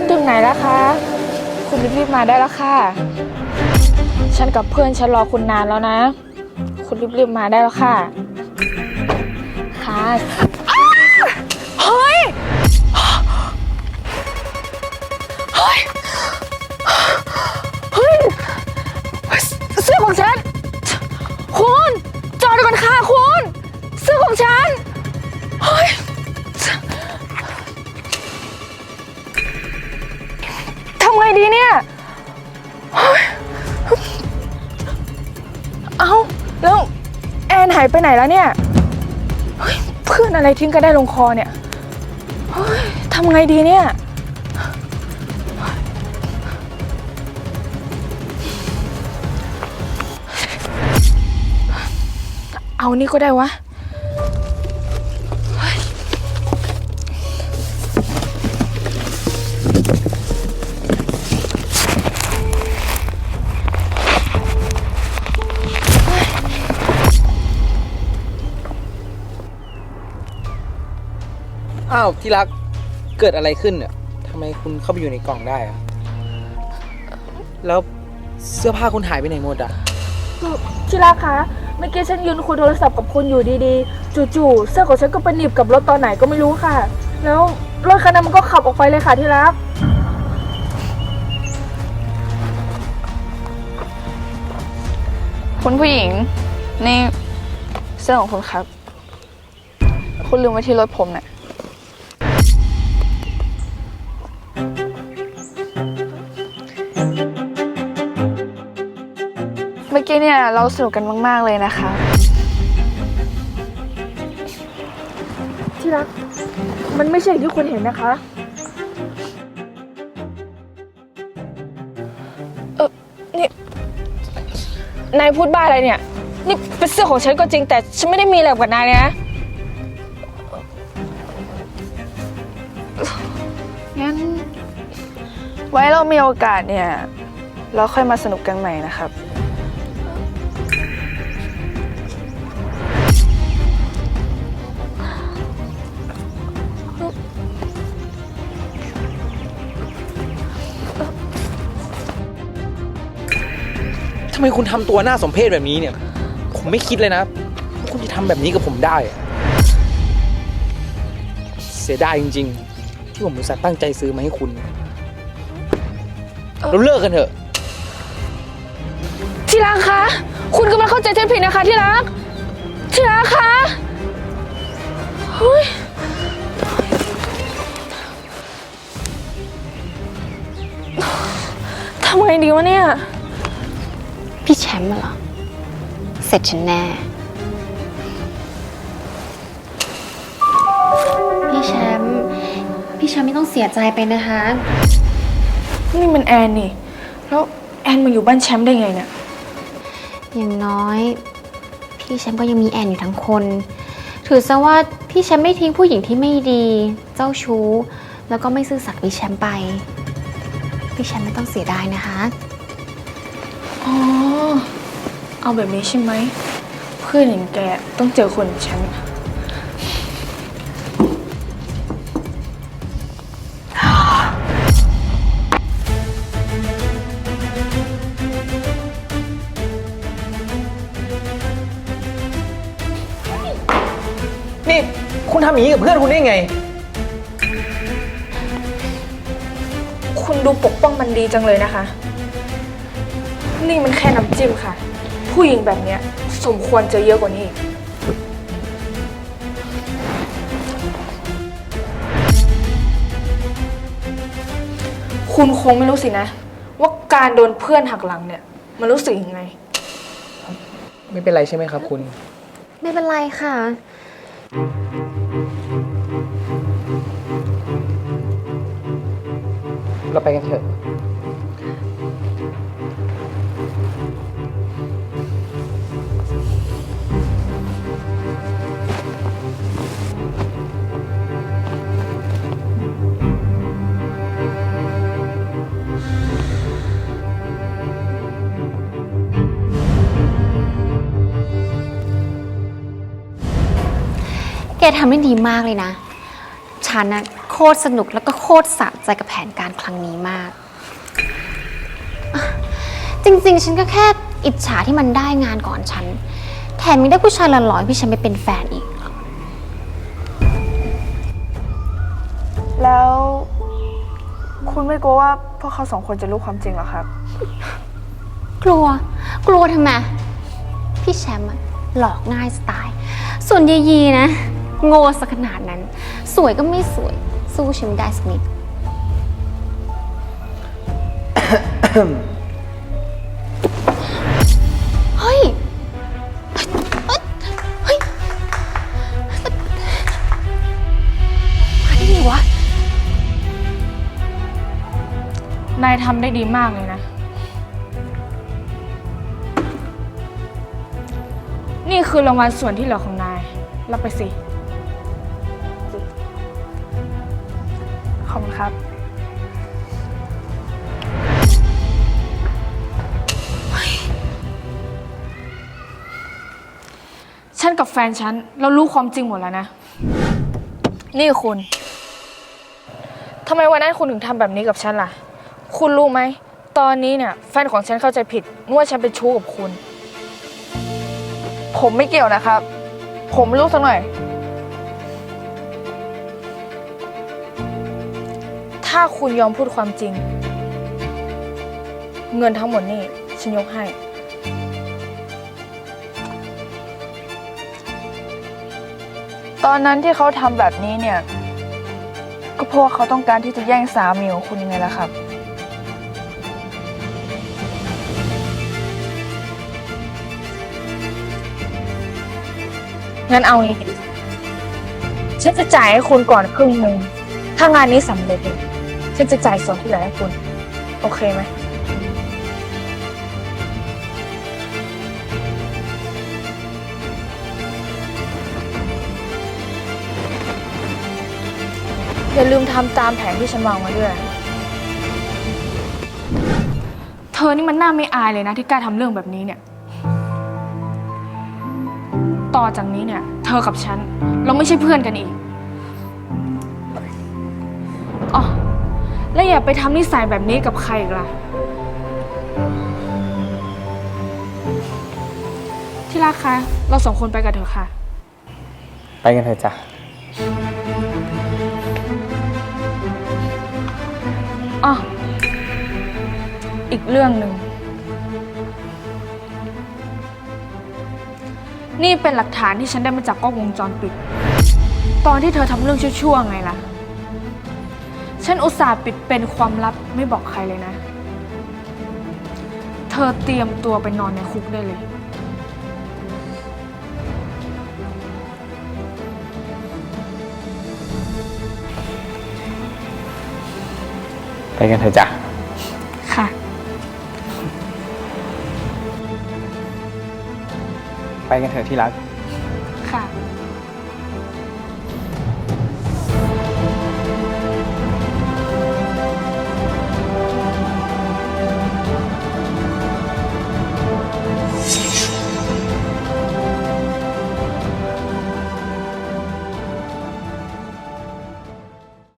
คุณถึงไหนแล้วคะ คุณรีบๆมาได้แล้วค่ะ ฉันกับเพื่อนฉันรอคุณนานแล้วนะ คุณรีบๆมาได้แล้วค่ะ ค่ะเฮ้ย เฮ้ย เฮ้ย เสื้อของฉัน คุณ จอดก่อนค่ะคุณ เสื้อของฉัน ดีเนี่ยเฮ้ยเอ้าแล้วแอนหายไปไหนแล้วเนี่ยเฮ้ยเพื่อนอะไรทิ้งกันได้ลงคอเนี่ยเฮ้ยทำไงดีเนี่ย เอานี่ก็ได้วะ อ้าวที่รักเกิดอะไรขึ้นเนี่ยทำไมคุณเข้าไปอยู่ในกล่องได้อะแล้วเสื้อผ้าคุณหายไปไหนหมดอะที่รักคะเมื่อกี้ฉันยืนคุยโทรศัพท์กับคุณอยู่ดีๆ จู่ๆเสื้อของฉันก็ไปหนีบกับรถตอนไหนก็ไม่รู้ค่ะ แล้วรถคันนั้นมันก็ขับออกไปเลยค่ะที่รัก คุณผู้หญิงนี่เสื้อของคุณครับ คุณลืมไว้ที่รถผมเนี่ยเเนี่ยเราสนุกกันมาก ๆ เลยนะคะ ที่รัก มันไม่ใช่อย่างที่คุณเห็นนะคะ เออนี่ นายพูดบ้าอะไรเนี่ย นี่เป็นเสื้อของฉันก็จริงแต่ฉันไม่ได้มีอะไรกับนายนะ งั้น ไว้เรามีโอกาสเนี่ย เราค่อยมาสนุกกันใหม่นะครับ ไมคุณทำตัวหน้าสมเพชแบบนี้เนี่ย ผมไม่คิดเลยนะว่าคุณจะทำแบบนี้กับผมได้อะเสียดายจริง ๆ ที่ผมอุตส่าห์ตั้งใจซื้อมาให้คุณ เราเลิกกันเถอะ ที่รักคะ คุณกำลังเข้าใจฉันผิดนะคะ ที่รัก ที่รักคะเฮ้ยทำไงดีวะเนี่ย พี่แชมป์เหรอ เสร็จฉันแน่ พี่แชมป์พี่แชมป์ไม่ต้องเสียใจไปนะคะ นี่มันแอนนี่ แล้วแอนมาอยู่บ้านแชมป์ได้ไงเนี่ย อย่างน้อย พี่แชมป์ก็ยังมีแอนอยู่ทั้งคน ถือซะว่าพี่แชมป์ไม่ทิ้งผู้หญิงที่ไม่ดี เจ้าชู้ แล้วก็ไม่ซื่อสัตย์พี่แชมป์ไป พี่แชมป์ไม่ต้องเสียดายนะคะ อ๋อ เอาแบบนี้ใช่ไหม เพื่อนอย่างแกต้องเจอคนอย่างฉัน นี่ คุณทำอย่างนี้กับเพื่อนคุณได้ไง คุณดูปกป้องมันดีจังเลยนะคะ นี่มันแค่น้ำจิ้มค่ะ ผู้หญิงแบบเนี้ยสมควรเจอเยอะกว่านี้อีก คุณคงไม่รู้สินะ ว่าการโดนเพื่อนหักหลังเนี่ย มันรู้สึกยังไง ไม่เป็นไรใช่ไหมครับคุณ ไม่เป็นไรค่ะ เราไปกันเถอะ แกทำได้ดีมากเลยนะ ฉันนะโคตรสนุกแล้วก็โคตรสะใจกับแผนการครั้งนี้มากอะจริงๆ ฉันก็แค่อิจฉาที่มันได้งานก่อนฉัน แถมยังได้ผู้ชายหล่อๆให้พี่ฉันไปเป็นแฟนอีก แล้วคุณไม่กลัวว่าพวกเขาสองคนจะรู้ความจริงเหรอครับ กลัว กลัวทำไม พี่แชมป์อะหลอกง่ายสไตล์ ส่วนยายยีนะ โง่สักขนาดนั้น สวยก็ไม่สวย สู้ฉันไม่ได้สักนิดเฮ้ยเฮ้ยมาได้ไงวะ นายทำได้ดีมากเลยนะ นี่คือรางวัลส่วนที่เหลือของนาย รับไปสิ กับแฟนฉัน เรารู้ความจริงหมดแล้วนะ นี่คุณ ทำไมวันนั้นคุณถึงทำแบบนี้กับฉันล่ะ คุณรู้ไหม ตอนนี้เนี่ยแฟนของฉันเข้าใจผิดนึกว่าฉันเป็นชู้กับคุณ ผมไม่เกี่ยวนะครับ ผมไม่รู้สักหน่อย ถ้าคุณยอมพูดความจริง เงินทั้งหมดนี่ฉันยกให้ ตอนนั้นที่เขาทำแบบนี้เนี่ย ก็เพราะว่าเขาต้องการที่จะแย่งสามีของคุณยังไงล่ะครับ งั้นเอางี้ฉันจะจ่ายให้คุณก่อนครึ่งหนึ่งถ้างานนี้สำเร็จเนี่ยฉันจะจ่ายส่วนที่เหลือให้คุณ โอเคไหม อย่าลืมทำตามแผนที่ฉันวางไว้ด้วย เธอนี่มันน่าไม่อายเลยนะที่กล้าทำเรื่องแบบนี้เนี่ย ต่อจากนี้เนี่ย เธอกับฉัน เราไม่ใช่เพื่อนกันอีกอ๋อและอย่าไปทำนิสัยแบบนี้กับใครอีกล่ะ ที่รักคะ เราสองคนไปกันเถอะค่ะ ไปกันเถอะจ้ะ อ๋ออีกเรื่องหนึ่ง นี่เป็นหลักฐานที่ฉันได้มาจากกล้องวงจรปิด ตอนที่เธอทำเรื่องชั่วๆไงล่ะ ฉันอุตส่าห์ปิดเป็นความลับไม่บอกใครเลยนะ เธอเตรียมตัวไปนอนในคุกได้เลย ไปกันเถอะจ้ะ ค่ะ ไปกันเถอะที่รักค่ะ